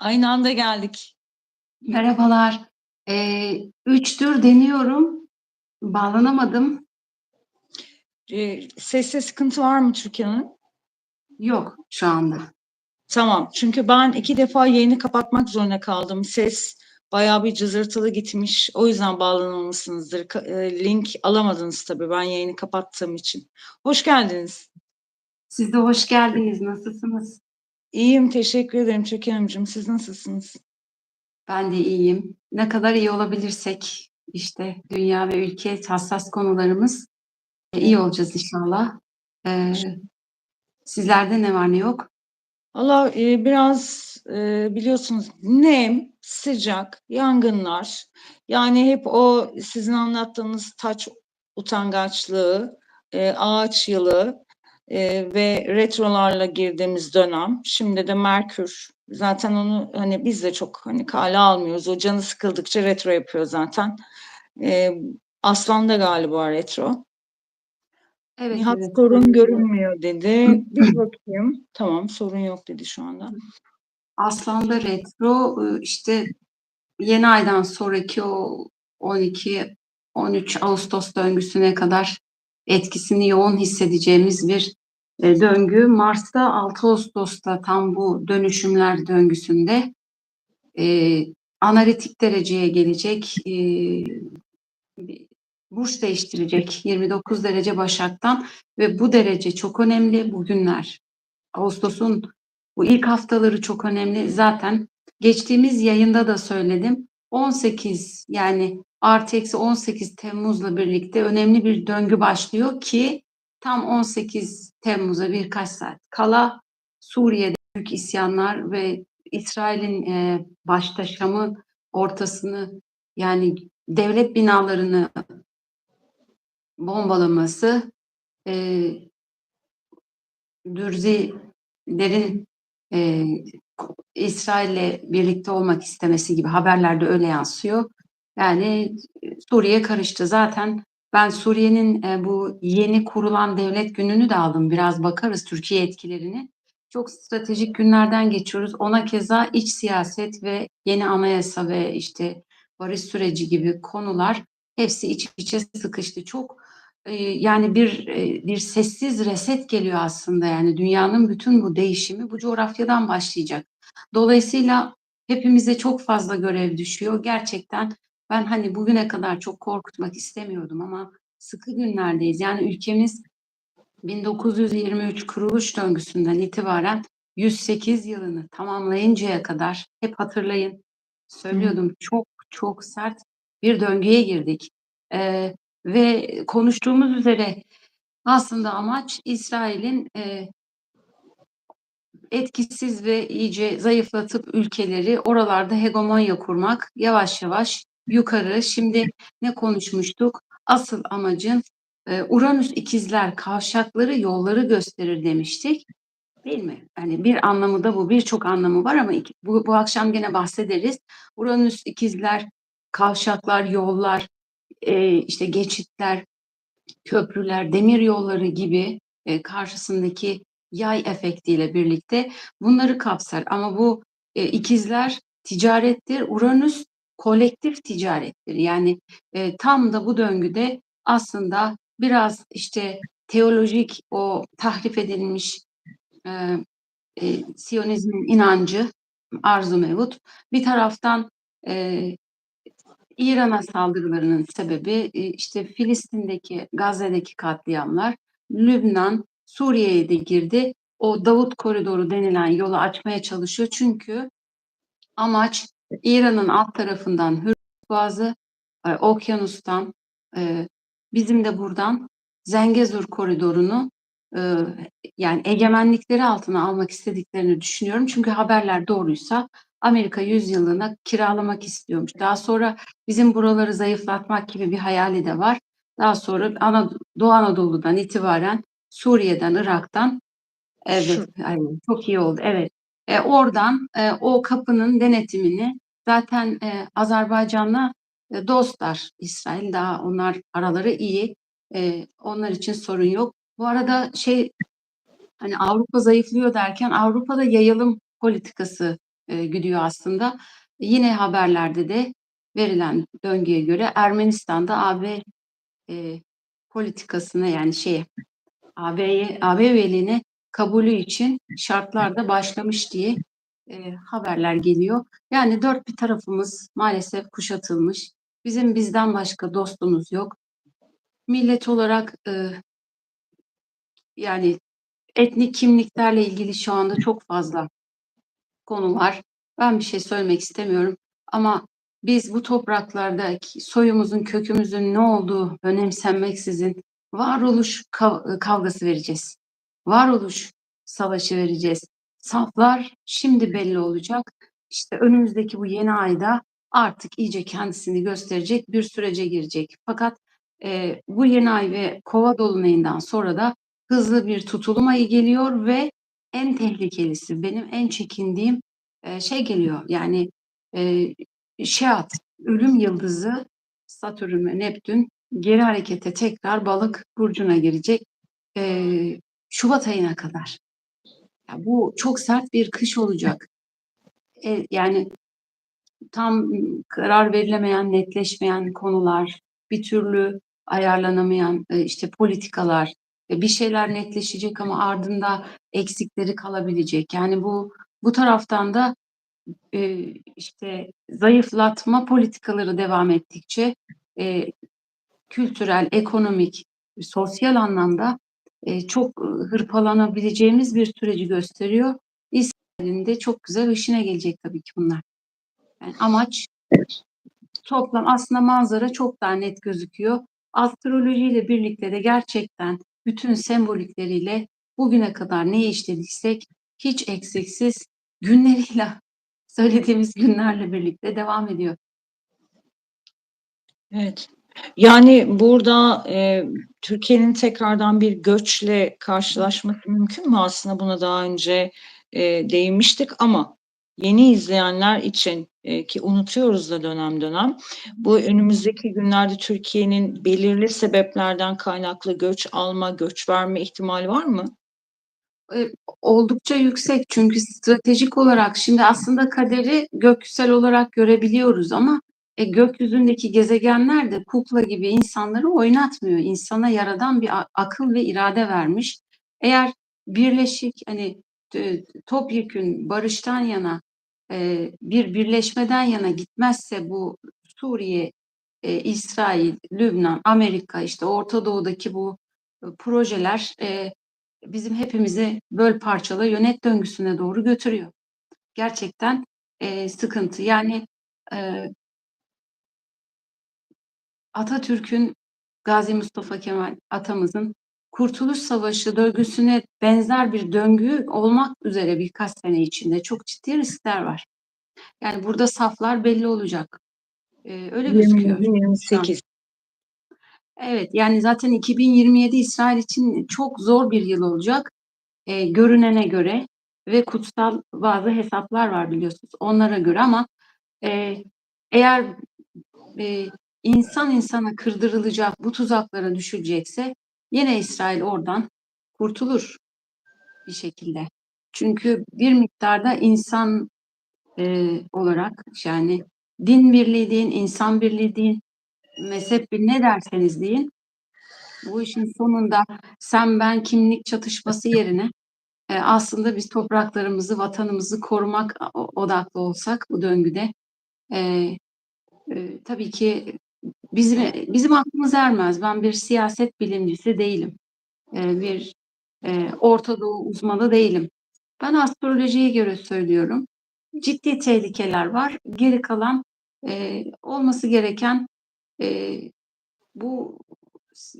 Aynı anda geldik. Merhabalar. Ee, üçtür deniyorum. Bağlanamadım. Ee, seste sıkıntı var mı Türkiye'nin? Yok şu anda. Tamam. Çünkü ben iki defa yayını kapatmak zorunda kaldım. Ses bayağı bir cızırtılı gitmiş. O yüzden bağlanamamışsınızdır. E, Link alamadınız tabii ben yayını kapattığım için. Hoş geldiniz. Siz de hoş geldiniz. Nasılsınız? İyiyim, teşekkür ederim Çöke Hanımcığım. Siz nasılsınız? Ben de iyiyim. Ne kadar iyi olabilirsek işte dünya ve ülke hassas konularımız e, iyi olacağız inşallah. Ee, sizlerde ne var ne yok? Valla e, biraz e, biliyorsunuz nem, sıcak, yangınlar. Yani hep o sizin anlattığınız taç utangaçlığı, e, ağaç yılı e, ve retrolarla girdiğimiz dönem. Şimdi de Merkür. Zaten onu hani biz de çok hani kale almıyoruz. O canı sıkıldıkça retro yapıyor zaten. E, Aslan'da galiba retro. Evet, Nihat evet. sorun görünmüyor dedi. Bir bakayım. Tamam sorun yok dedi şu anda. Aslan'da retro e, işte yeni aydan sonraki o 12 13 Ağustos döngüsüne kadar etkisini yoğun hissedeceğimiz bir e, döngü. Mars'ta 6 Ağustos'ta tam bu dönüşümler döngüsünde e, analitik dereceye gelecek e, burç değiştirecek 29 derece Başak'tan ve bu derece çok önemli bugünler. Ağustos'un bu ilk haftaları çok önemli. Zaten geçtiğimiz yayında da söyledim. 18 yani artı eksi 18 Temmuz'la birlikte önemli bir döngü başlıyor ki tam 18 Temmuz'a birkaç saat kala Suriye'de büyük isyanlar ve İsrail'in e, başta Şam'ın ortasını yani devlet binalarını bombalaması e, Dürzilerin e, İsrail'le birlikte olmak istemesi gibi haberlerde öyle yansıyor. Yani Suriye karıştı. Zaten ben Suriye'nin e, bu yeni kurulan devlet gününü de aldım. Biraz bakarız Türkiye etkilerini. Çok stratejik günlerden geçiyoruz. Ona keza iç siyaset ve yeni anayasa ve işte barış süreci gibi konular hepsi iç içe sıkıştı. Çok e, yani bir e, bir sessiz reset geliyor aslında. Yani dünyanın bütün bu değişimi bu coğrafyadan başlayacak. Dolayısıyla hepimize çok fazla görev düşüyor. Gerçekten ben hani bugüne kadar çok korkutmak istemiyordum ama sıkı günlerdeyiz. Yani ülkemiz 1923 kuruluş döngüsünden itibaren 108 yılını tamamlayıncaya kadar hep hatırlayın söylüyordum çok çok sert bir döngüye girdik. Ee, ve konuştuğumuz üzere aslında amaç İsrail'in e, etkisiz ve iyice zayıflatıp ülkeleri oralarda hegemonya kurmak yavaş yavaş yukarı. Şimdi ne konuşmuştuk? Asıl amacın e, Uranüs ikizler kavşakları yolları gösterir demiştik. Değil mi? Yani bir anlamı da bu. Birçok anlamı var ama iki, bu, bu akşam gene bahsederiz. Uranüs ikizler, kavşaklar, yollar, e, işte geçitler, köprüler, demir yolları gibi e, karşısındaki yay efektiyle birlikte bunları kapsar. Ama bu e, ikizler ticarettir. Uranüs kolektif ticarettir. Yani e, tam da bu döngüde aslında biraz işte teolojik o tahrif edilmiş e, e, Siyonizmin inancı arzu mevut. Bir taraftan e, İran'a saldırılarının sebebi e, işte Filistin'deki, Gazze'deki katliamlar, Lübnan, Suriye'ye de girdi. O Davut Koridoru denilen yolu açmaya çalışıyor. Çünkü amaç İran'ın alt tarafından Hürmüz Boğazı, e, okyanustan, e, bizim de buradan Zengezur koridorunu e, yani egemenlikleri altına almak istediklerini düşünüyorum. Çünkü haberler doğruysa Amerika 100 yıllığına kiralamak istiyormuş. Daha sonra bizim buraları zayıflatmak gibi bir hayali de var. Daha sonra Anadolu, Doğu Anadolu'dan itibaren Suriye'den, Irak'tan evet aynen, çok iyi oldu. Evet. E, oradan e, o kapının denetimini zaten e, Azerbaycan'la e, dostlar İsrail daha onlar araları iyi. E, onlar için sorun yok. Bu arada şey hani Avrupa zayıflıyor derken Avrupa'da yayılım politikası e, gidiyor aslında. Yine haberlerde de verilen döngüye göre Ermenistan'da AB e, politikasına yani şeye AB'ye AB üyeliğine kabulü için şartlar da başlamış diye e, haberler geliyor. Yani dört bir tarafımız maalesef kuşatılmış. Bizim bizden başka dostumuz yok. Millet olarak e, yani etnik kimliklerle ilgili şu anda çok fazla konu var. Ben bir şey söylemek istemiyorum ama biz bu topraklarda soyumuzun, kökümüzün ne olduğu önemsenmeksizin varoluş kav- kavgası vereceğiz. Varoluş savaşı vereceğiz. Saflar şimdi belli olacak. İşte önümüzdeki bu yeni ayda artık iyice kendisini gösterecek bir sürece girecek. Fakat e, bu yeni ay ve kova dolunayından sonra da hızlı bir tutulum ayı geliyor ve en tehlikelisi benim en çekindiğim e, şey geliyor. Yani e, Şeat, ölüm yıldızı Satürn ve Neptün geri harekete tekrar balık burcuna girecek e, Şubat ayına kadar. Ya bu çok sert bir kış olacak. E, yani tam karar verilemeyen, netleşmeyen konular, bir türlü ayarlanamayan e, işte politikalar, e, bir şeyler netleşecek ama ardında eksikleri kalabilecek. Yani bu bu taraftan da e, işte zayıflatma politikaları devam ettikçe e, kültürel, ekonomik, sosyal anlamda e, çok hırpalanabileceğimiz bir süreci gösteriyor. İsrail'in de çok güzel işine gelecek tabii ki bunlar. Yani amaç toplam aslında manzara çok daha net gözüküyor. Astrolojiyle birlikte de gerçekten bütün sembolikleriyle bugüne kadar ne işlediysek hiç eksiksiz günleriyle söylediğimiz günlerle birlikte devam ediyor. Evet. Yani burada e, Türkiye'nin tekrardan bir göçle karşılaşması mümkün mü? Aslında buna daha önce e, değinmiştik ama yeni izleyenler için e, ki unutuyoruz da dönem dönem bu önümüzdeki günlerde Türkiye'nin belirli sebeplerden kaynaklı göç alma, göç verme ihtimali var mı? E, oldukça yüksek çünkü stratejik olarak şimdi aslında kaderi göksel olarak görebiliyoruz ama e, gökyüzündeki gezegenler de kukla gibi insanları oynatmıyor. İnsana yaradan bir akıl ve irade vermiş. Eğer birleşik hani topyekün barıştan yana e, bir birleşmeden yana gitmezse bu Suriye, e, İsrail, Lübnan, Amerika işte Orta Doğu'daki bu e, projeler e, bizim hepimizi böl parçala yönet döngüsüne doğru götürüyor. Gerçekten e, sıkıntı. Yani e, Atatürk'ün Gazi Mustafa Kemal atamızın Kurtuluş Savaşı döngüsüne benzer bir döngü olmak üzere birkaç sene içinde çok ciddi riskler var. Yani burada saflar belli olacak. Ee, öyle gözüküyor. 28. Evet yani zaten 2027 İsrail için çok zor bir yıl olacak. Ee, görünene göre ve kutsal bazı hesaplar var biliyorsunuz onlara göre ama e, eğer e, insan insana kırdırılacak bu tuzaklara düşülecekse yine İsrail oradan kurtulur bir şekilde. Çünkü bir miktarda insan e, olarak yani din birliği deyin, insan birliği deyin, mezhep bir ne derseniz deyin. Bu işin sonunda sen ben kimlik çatışması yerine e, aslında biz topraklarımızı, vatanımızı korumak odaklı olsak bu döngüde e, e, tabii ki bizim bizim aklımız ermez. Ben bir siyaset bilimcisi değilim. E, bir e, Orta Doğu uzmanı değilim. Ben astrolojiye göre söylüyorum ciddi tehlikeler var. Geri kalan e, olması gereken e, bu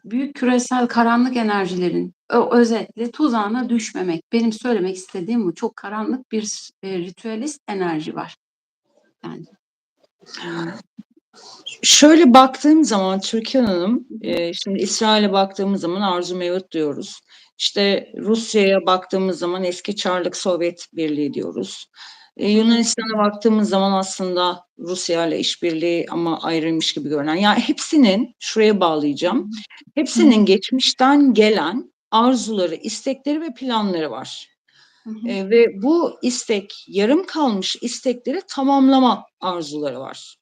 büyük küresel karanlık enerjilerin özetle tuzağına düşmemek. Benim söylemek istediğim bu. Çok karanlık bir e, ritüelist enerji var. Yani. Şöyle baktığım zaman Türkiye Hanım, e, şimdi İsrail'e baktığımız zaman arzu mevut diyoruz. İşte Rusya'ya baktığımız zaman eski Çarlık Sovyet Birliği diyoruz. E, Yunanistan'a baktığımız zaman aslında Rusya ile işbirliği ama ayrılmış gibi görünen. Yani hepsinin, şuraya bağlayacağım, hepsinin geçmişten gelen arzuları, istekleri ve planları var. Hı hı. E, ve bu istek yarım kalmış istekleri tamamlama arzuları var.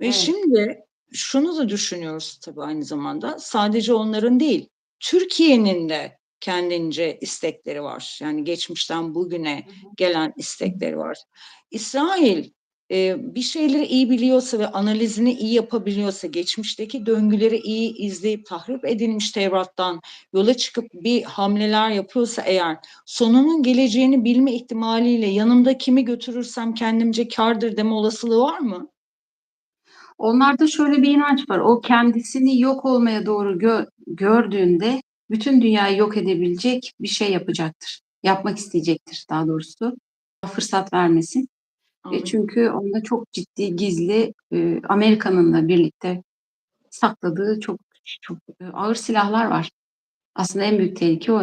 Ve Evet. şimdi şunu da düşünüyoruz tabii aynı zamanda sadece onların değil Türkiye'nin de kendince istekleri var. Yani geçmişten bugüne gelen istekleri var. İsrail e, bir şeyleri iyi biliyorsa ve analizini iyi yapabiliyorsa, geçmişteki döngüleri iyi izleyip tahrip edilmiş Tevrat'tan yola çıkıp bir hamleler yapıyorsa eğer sonunun geleceğini bilme ihtimaliyle yanımda kimi götürürsem kendimce kârdır deme olasılığı var mı? Onlarda şöyle bir inanç var. O kendisini yok olmaya doğru gö gördüğünde bütün dünyayı yok edebilecek bir şey yapacaktır. Yapmak isteyecektir daha doğrusu. Fırsat vermesin. E, çünkü onda çok ciddi gizli e, Amerika'nın da birlikte sakladığı çok çok e, ağır silahlar var. Aslında en büyük tehlike o.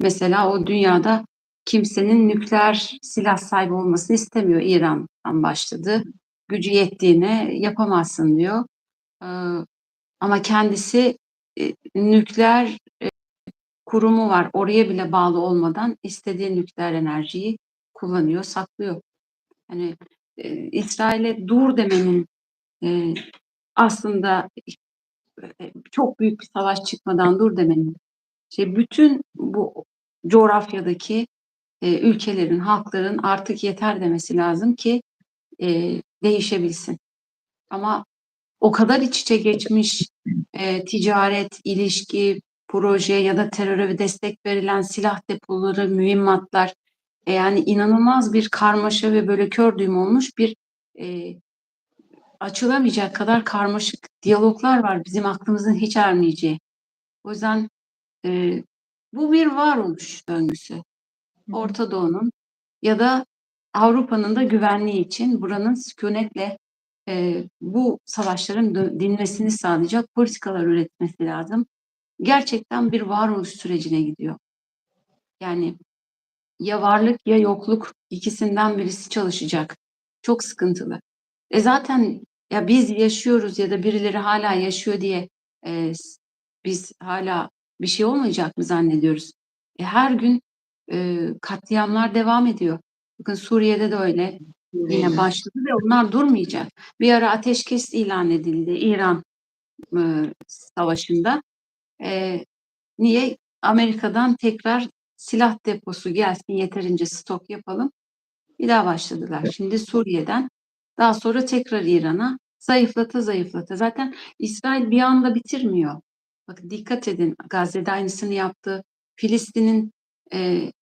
Mesela o dünyada kimsenin nükleer silah sahibi olmasını istemiyor. İran'dan başladı. Gücü yettiğine yapamazsın diyor. Ee, ama kendisi e, nükleer e, kurumu var. Oraya bile bağlı olmadan istediği nükleer enerjiyi kullanıyor, saklıyor. Hani e, İsrail'e dur demenin aslında çok büyük bir savaş çıkmadan dur demenin şey bütün bu coğrafyadaki ülkelerin, halkların artık yeter demesi lazım ki değişebilsin. Ama o kadar iç içe geçmiş e, ticaret, ilişki, proje ya da teröre destek verilen silah depoları, mühimmatlar e, yani inanılmaz bir karmaşa ve böyle kör düğüm olmuş bir e, açılamayacak kadar karmaşık diyaloglar var bizim aklımızın hiç ermeyeceği. O yüzden e, bu bir varoluş döngüsü. Orta Doğu'nun ya da Avrupa'nın da güvenliği için buranın sükunetle e, bu savaşların dinmesini sağlayacak politikalar üretmesi lazım. Gerçekten bir varoluş sürecine gidiyor. Yani ya varlık ya yokluk ikisinden birisi çalışacak. Çok sıkıntılı. E zaten ya biz yaşıyoruz ya da birileri hala yaşıyor diye e, biz hala bir şey olmayacak mı zannediyoruz? E, her gün e, katliamlar devam ediyor. Bakın Suriye'de de öyle yine başladı ve onlar durmayacak. Bir ara ateşkes ilan edildi İran e, savaşında. E, niye? Amerika'dan tekrar silah deposu gelsin yeterince stok yapalım. Bir daha başladılar. Şimdi Suriye'den daha sonra tekrar İran'a zayıflata zayıflata. Zaten İsrail bir anda bitirmiyor. Bakın dikkat edin Gazze'de aynısını yaptı. Filistin'in e,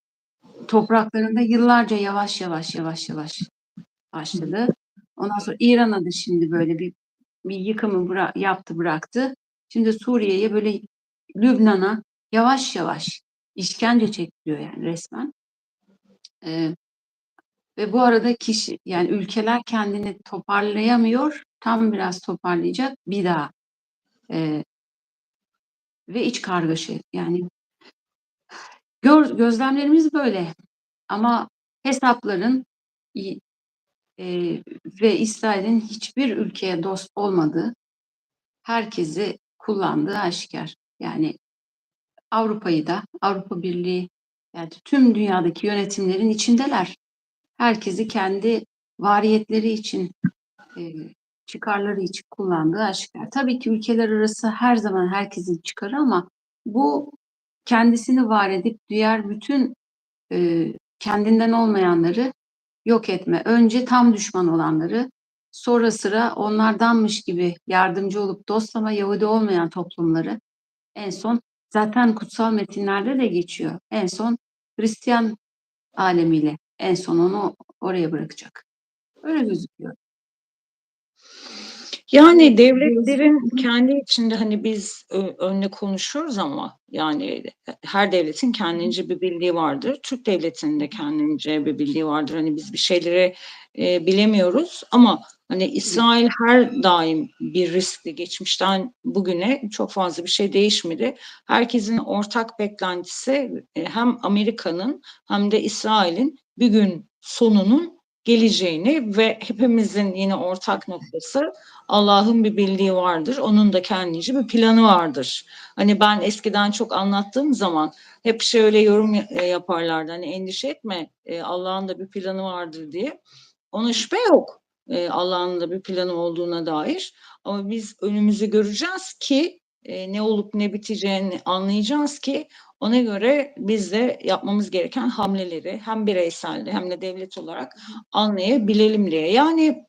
topraklarında yıllarca yavaş yavaş yavaş yavaş başladı. Ondan sonra İran'a da şimdi böyle bir bir yıkımı bıra- yaptı bıraktı. Şimdi Suriye'ye böyle Lübnan'a yavaş yavaş işkence çektiriyor yani resmen. Ee, ve bu arada kişi yani ülkeler kendini toparlayamıyor. Tam biraz toparlayacak bir daha. Ee, ve iç kargaşa yani gör, gözlemlerimiz böyle. Ama hesapların e, ve İsrail'in hiçbir ülkeye dost olmadığı, herkesi kullandığı aşikar. Yani Avrupa'yı da, Avrupa Birliği, yani tüm dünyadaki yönetimlerin içindeler. Herkesi kendi variyetleri için, e, çıkarları için kullandığı aşikar. Tabii ki ülkeler arası her zaman herkesin çıkarı ama bu kendisini var edip diğer bütün e, kendinden olmayanları yok etme. Önce tam düşman olanları, sonra sıra onlardanmış gibi yardımcı olup dostlama Yahudi olmayan toplumları, en son zaten kutsal metinlerde de geçiyor. En son Hristiyan alemiyle en son onu oraya bırakacak. Öyle gözüküyor. Yani Evet, devletlerin kendi içinde hani biz ö- önüne konuşuyoruz ama yani her devletin kendince bir bildiği vardır. Türk devletinin de kendince bir bildiği vardır. Hani biz bir şeyleri e, bilemiyoruz ama hani İsrail her daim bir riskli. Geçmişten bugüne çok fazla bir şey değişmedi. Herkesin ortak beklentisi e, hem Amerika'nın hem de İsrail'in bir gün sonunun geleceğini ve hepimizin yine ortak noktası Allah'ın bir bildiği vardır. Onun da kendince bir planı vardır. Hani ben eskiden çok anlattığım zaman hep şöyle yorum e, yaparlardı. Hani endişe etme e, Allah'ın da bir planı vardır diye. Ona şüphe yok. e, Allah'ın da bir planı olduğuna dair. Ama biz önümüzü göreceğiz ki ne olup ne biteceğini anlayacağız ki ona göre biz de yapmamız gereken hamleleri hem bireysel hem de devlet olarak anlayabilelim diye. Yani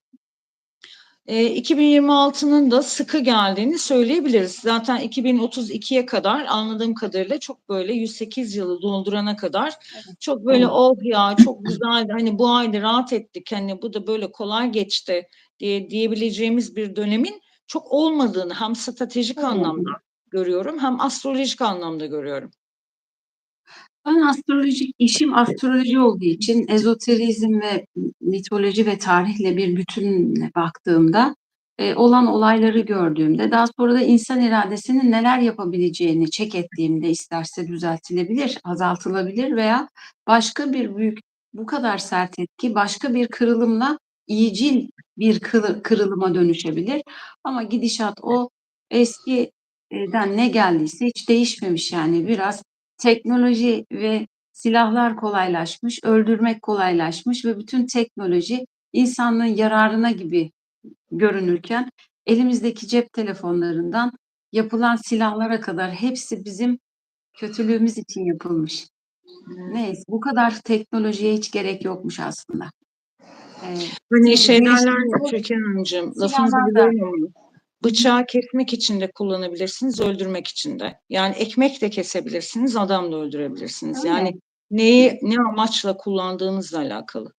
e, 2026'nın da sıkı geldiğini söyleyebiliriz. Zaten 2032'ye kadar anladığım kadarıyla çok böyle 108 yılı doldurana kadar çok böyle oh ya çok güzeldi hani bu ayda rahat ettik hani bu da böyle kolay geçti diye diyebileceğimiz bir dönemin çok olmadığını hem stratejik anlamda görüyorum hem astrolojik anlamda görüyorum. Ben astrolojik işim astroloji olduğu için ezoterizm ve mitoloji ve tarihle bir bütünle baktığımda e, olan olayları gördüğümde daha sonra da insan iradesinin neler yapabileceğini çek ettiğimde isterse düzeltilebilir, azaltılabilir veya başka bir büyük bu kadar sert etki başka bir kırılımla iyicil bir kırılıma dönüşebilir. Ama gidişat o eskiden ne geldiyse hiç değişmemiş yani biraz teknoloji ve silahlar kolaylaşmış, öldürmek kolaylaşmış ve bütün teknoloji insanlığın yararına gibi görünürken elimizdeki cep telefonlarından yapılan silahlara kadar hepsi bizim kötülüğümüz için yapılmış. Neyse bu kadar teknolojiye hiç gerek yokmuş aslında. Ee, Hani şey derler ya Türkan Hanımcığım lafınızı ama bıçağı kesmek için de kullanabilirsiniz, öldürmek için de. Yani ekmek de kesebilirsiniz, adam da öldürebilirsiniz. öyle. Yani neyi ne amaçla kullandığınızla alakalı.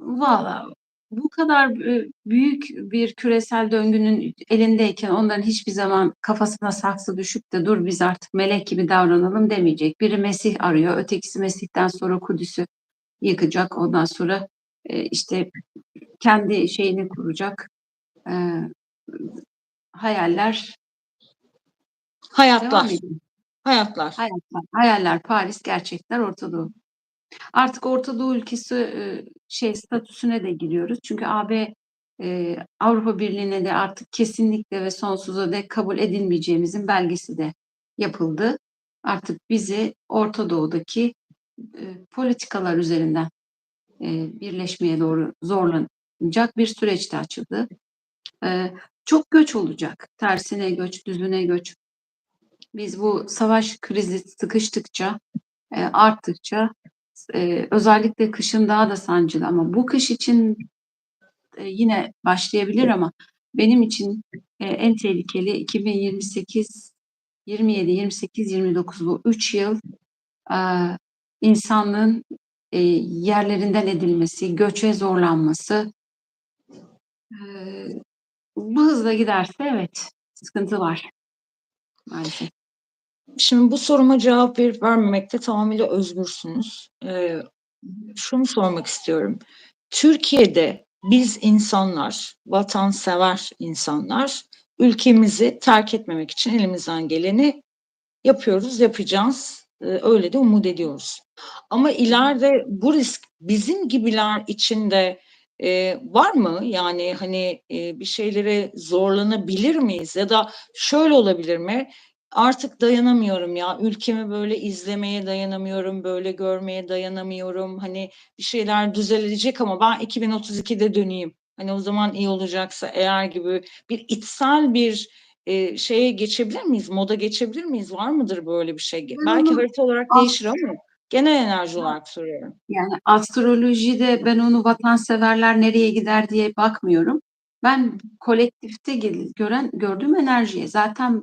Valla bu kadar e, büyük bir küresel döngünün elindeyken onların hiçbir zaman kafasına saksı düşüp de dur biz artık melek gibi davranalım demeyecek. Biri Mesih arıyor, ötekisi Mesih'ten sonra Kudüs'ü yıkacak. Ondan sonra e, işte kendi şeyini kuracak. E, hayaller Hayatlar, ediyor. hayatlar. Hayaller, Paris, gerçekler Orta Doğu. Artık Orta Doğu ülkesi e, şey statüsüne de giriyoruz. Çünkü AB e, Avrupa Birliği'ne de artık kesinlikle ve sonsuza dek kabul edilmeyeceğimizin belgesi de yapıldı. Artık bizi Orta Doğu'daki e, politikalar üzerinden birleşmeye doğru zorlanacak bir süreç de açıldı. E, çok göç olacak. Tersine göç, düzüne göç. Biz bu savaş krizi sıkıştıkça, e, arttıkça e, özellikle kışın daha da sancılı ama bu kış için e, yine başlayabilir ama benim için e, en tehlikeli 2028 27 28 29 bu 3 yıl e, insanlığın e, yerlerinden edilmesi, göçe zorlanması e, bu hızla giderse evet sıkıntı var maalesef. Şimdi bu soruma cevap verip vermemekte tamamıyla özgürsünüz. Ee, şunu sormak istiyorum. Türkiye'de biz insanlar, vatansever insanlar ülkemizi terk etmemek için elimizden geleni yapıyoruz, yapacağız. Ee, öyle de umut ediyoruz. Ama ileride bu risk bizim gibiler için de e, var mı? Yani hani e, bir şeylere zorlanabilir miyiz? Ya da şöyle olabilir mi? Artık dayanamıyorum ya. Ülkemi böyle izlemeye dayanamıyorum, böyle görmeye dayanamıyorum. Hani bir şeyler düzelecek ama ben 2032'de döneyim. Hani o zaman iyi olacaksa eğer gibi bir içsel bir e, şeye geçebilir miyiz? Moda geçebilir miyiz? Var mıdır böyle bir şey? Ben Belki harita olarak as- değişir ama genel enerji olarak soruyorum. Yani astrolojide ben onu vatanseverler nereye gider diye bakmıyorum. Ben kolektifte gören gördüğüm enerjiye. Zaten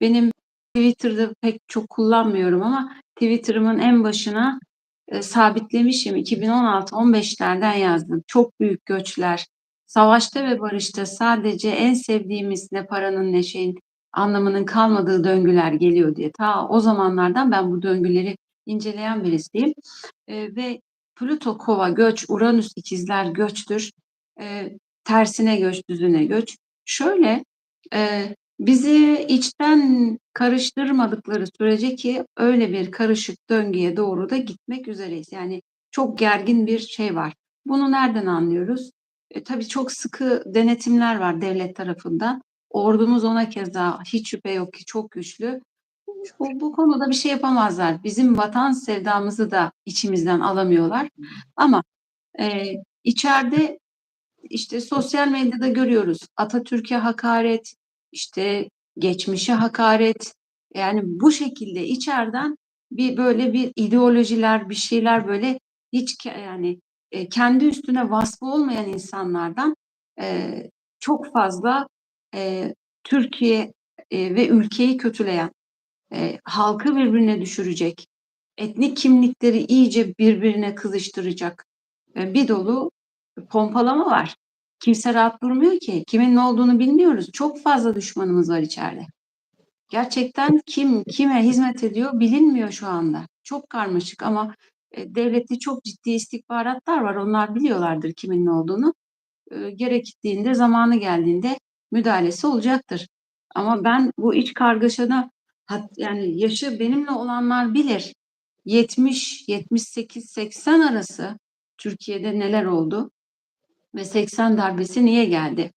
benim Twitter'da pek çok kullanmıyorum ama Twitter'ımın en başına e, sabitlemişim. 2016-15'lerden yazdım. Çok büyük göçler. Savaşta ve barışta sadece en sevdiğimiz ne paranın ne şeyin anlamının kalmadığı döngüler geliyor diye. Ta o zamanlardan ben bu döngüleri inceleyen birisiyim. E, ve Plüto kova göç, Uranüs ikizler göçtür. E, tersine göç, düzüne göç. Şöyle e, bizi içten karıştırmadıkları sürece ki öyle bir karışık döngüye doğru da gitmek üzereyiz. Yani çok gergin bir şey var. Bunu nereden anlıyoruz? E, tabii çok sıkı denetimler var devlet tarafından. Ordumuz ona keza hiç şüphe yok ki çok güçlü. Bu, bu konuda bir şey yapamazlar. Bizim vatan sevdamızı da içimizden alamıyorlar. Ama e, içeride işte sosyal medyada görüyoruz. Atatürk'e hakaret, işte geçmişe hakaret. Yani bu şekilde içeriden bir böyle bir ideolojiler, bir şeyler böyle hiç yani e, kendi üstüne vasfı olmayan insanlardan e, çok fazla e, Türkiye e, ve ülkeyi kötüleyen, e, halkı birbirine düşürecek, etnik kimlikleri iyice birbirine kızıştıracak e, bir dolu pompalama var. Kimse rahat durmuyor ki. Kimin ne olduğunu bilmiyoruz. Çok fazla düşmanımız var içeride. Gerçekten kim kime hizmet ediyor bilinmiyor şu anda. Çok karmaşık ama e, devlette çok ciddi istihbaratlar var. Onlar biliyorlardır kimin ne olduğunu. E, gerektiğinde, zamanı geldiğinde müdahalesi olacaktır. Ama ben bu iç kargaşada yani yaşı benimle olanlar bilir. 70, 78, 80 arası Türkiye'de neler oldu ve 80 darbesi niye geldi?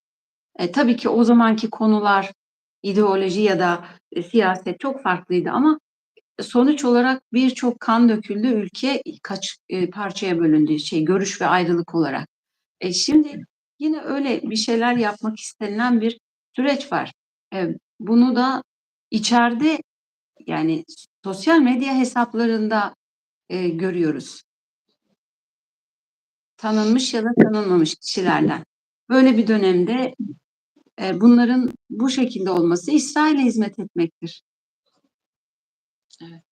E, tabii ki o zamanki konular, ideoloji ya da e, siyaset çok farklıydı ama sonuç olarak birçok kan döküldü, ülke kaç e, parçaya bölündü, şey görüş ve ayrılık olarak. E, şimdi yine öyle bir şeyler yapmak istenilen bir süreç var. E, bunu da içeride yani sosyal medya hesaplarında e, görüyoruz. Tanınmış ya da tanınmamış kişilerden. Böyle bir dönemde e, bunların bu şekilde olması İsrail'e hizmet etmektir. Evet.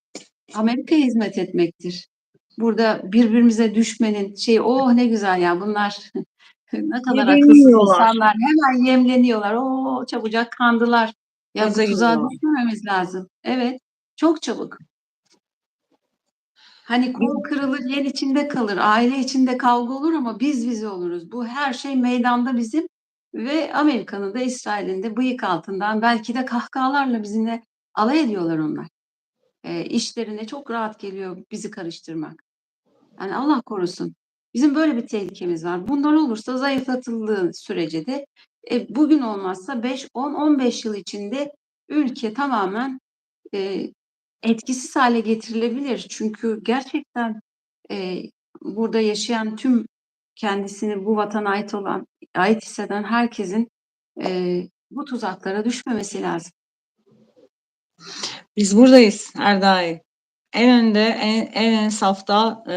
Amerika'ya hizmet etmektir. Burada birbirimize düşmenin şey oh ne güzel ya bunlar ne kadar yiyorlar. insanlar hemen yemleniyorlar. O çabucak kandılar. Ya bu tuzağa düşmememiz lazım. Evet. Çok çabuk. Hani kol kırılır, yen içinde kalır, aile içinde kavga olur ama biz bize oluruz. Bu her şey meydanda bizim ve Amerika'nın da İsrail'in de bıyık altından belki de kahkahalarla bizimle alay ediyorlar onlar. E, işlerine çok rahat geliyor bizi karıştırmak. Yani Allah korusun. Bizim böyle bir tehlikemiz var. Bunlar olursa zayıflatıldığı sürece de e, bugün olmazsa 5, 10, 15 yıl içinde ülke tamamen e, etkisiz hale getirilebilir. Çünkü gerçekten e, burada yaşayan tüm kendisini bu vatana ait olan, ait hisseden herkesin e, bu tuzaklara düşmemesi lazım. Biz buradayız her daim. En önde, en, en, en safta e,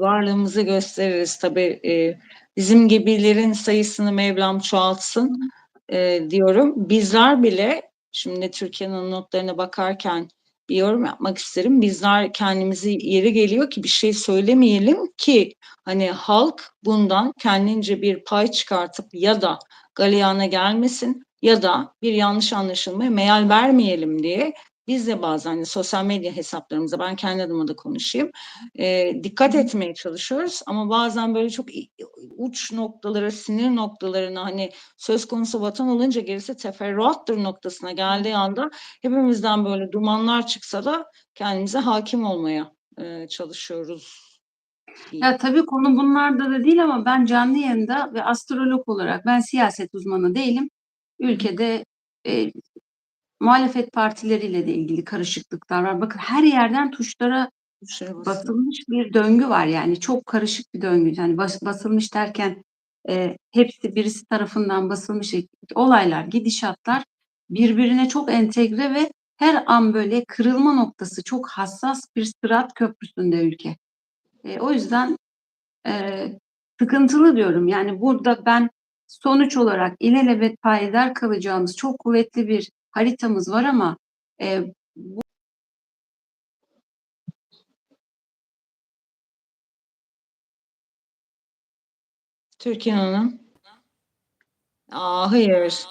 varlığımızı gösteririz. Tabii e, bizim gibilerin sayısını Mevlam çoğaltsın e, diyorum. Bizler bile, şimdi Türkiye'nin notlarına bakarken bir yorum yapmak isterim. Bizler kendimizi yeri geliyor ki bir şey söylemeyelim ki hani halk bundan kendince bir pay çıkartıp ya da galeyana gelmesin ya da bir yanlış anlaşılmaya meal vermeyelim diye biz de bazen hani sosyal medya hesaplarımıza ben kendi adıma da konuşayım e, dikkat etmeye çalışıyoruz ama bazen böyle çok uç noktalara sinir noktalarına hani söz konusu vatan olunca gerisi teferruattır noktasına geldiği anda hepimizden böyle dumanlar çıksa da kendimize hakim olmaya e, çalışıyoruz. Ya tabii konu bunlarda da değil ama ben canlı yayında ve astrolog olarak ben siyaset uzmanı değilim. Ülkede e, muhalefet partileriyle de ilgili karışıklıklar var. Bakın her yerden tuşlara Şey basılmış bir döngü var yani çok karışık bir döngü. Yani bas, basılmış derken e, hepsi birisi tarafından basılmış olaylar, gidişatlar birbirine çok entegre ve her an böyle kırılma noktası çok hassas bir sırat köprüsünde ülke. E, o yüzden e, sıkıntılı diyorum. Yani burada ben sonuç olarak ilelebet payidar kalacağımız çok kuvvetli bir haritamız var ama e, Türkiye Hanım. Aa, hayır.